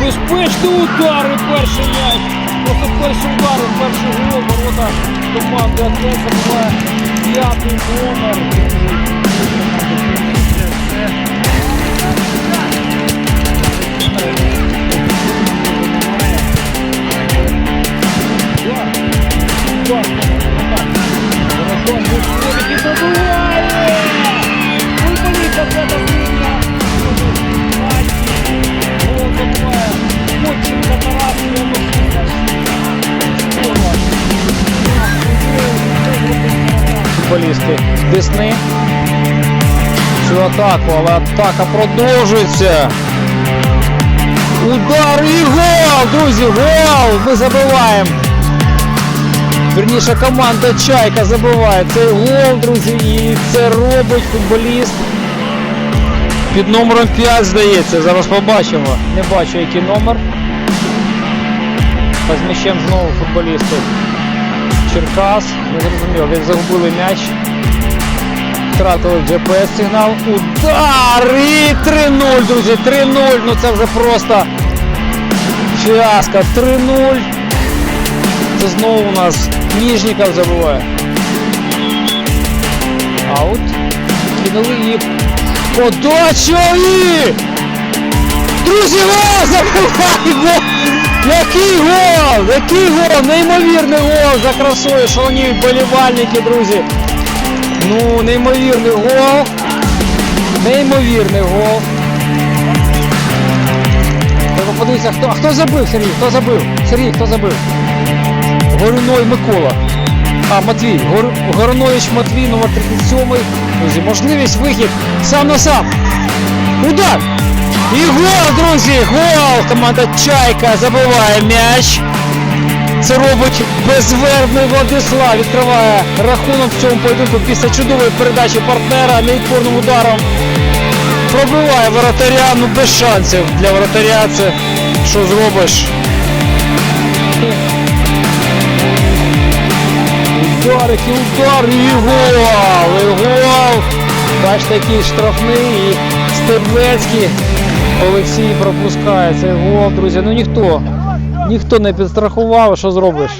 Безпечний удар і перший м'яч. Просто перший удар і перший гол ворота команди Атлет забуває п'ятий номер. Антон Футболісти Десни. Цю атаку, але атака продовжується. Удар і гол, друзі, гол! Ми забиваємо. Вірніше команда Чайка забиває цей гол, друзі, і це робить футболіст. Під номером 5, здається, зараз побачимо. Не бачу, який номер. З знову футболісти. Черкас, не зрозуміло, десь загубили м'яч. Втратили GPS-сигнал. Удар! І 3-0, друзі, 3-0. Ну це вже просто фіаско. 3-0. Це знову у нас Ніжніков забуває. Аут. Кинули її подачу і... Друзі, гол! Забивай! Гол! Який гол! Який гол! Неймовірний гол за красою, шановні вболівальники, друзі. Ну, неймовірний гол. Неймовірний гол. Треба подивитися, хто, хто забив, Сергій? Хто забив? Сергій, хто забив? Горуной Микола. А, Матвій. Гор... Горунович Матвій, номер 37. Друзі, можливість вихід сам на сам. Удар! І гол, друзі! Гол! Команда Чайка забиває м'яч. Це робить безвербний Владислав. Відкриває рахунок в цьому поєдинку після чудової передачі партнера невідпорним ударом. Пробиває воротаря, ну без шансів для воротаря це що зробиш? Ударик і удар, і гол! І гол! Бачите, який штрафний і Стеблецький Олексій пропускає цей гол, друзі. Ну ніхто, ніхто не підстрахував, що зробиш?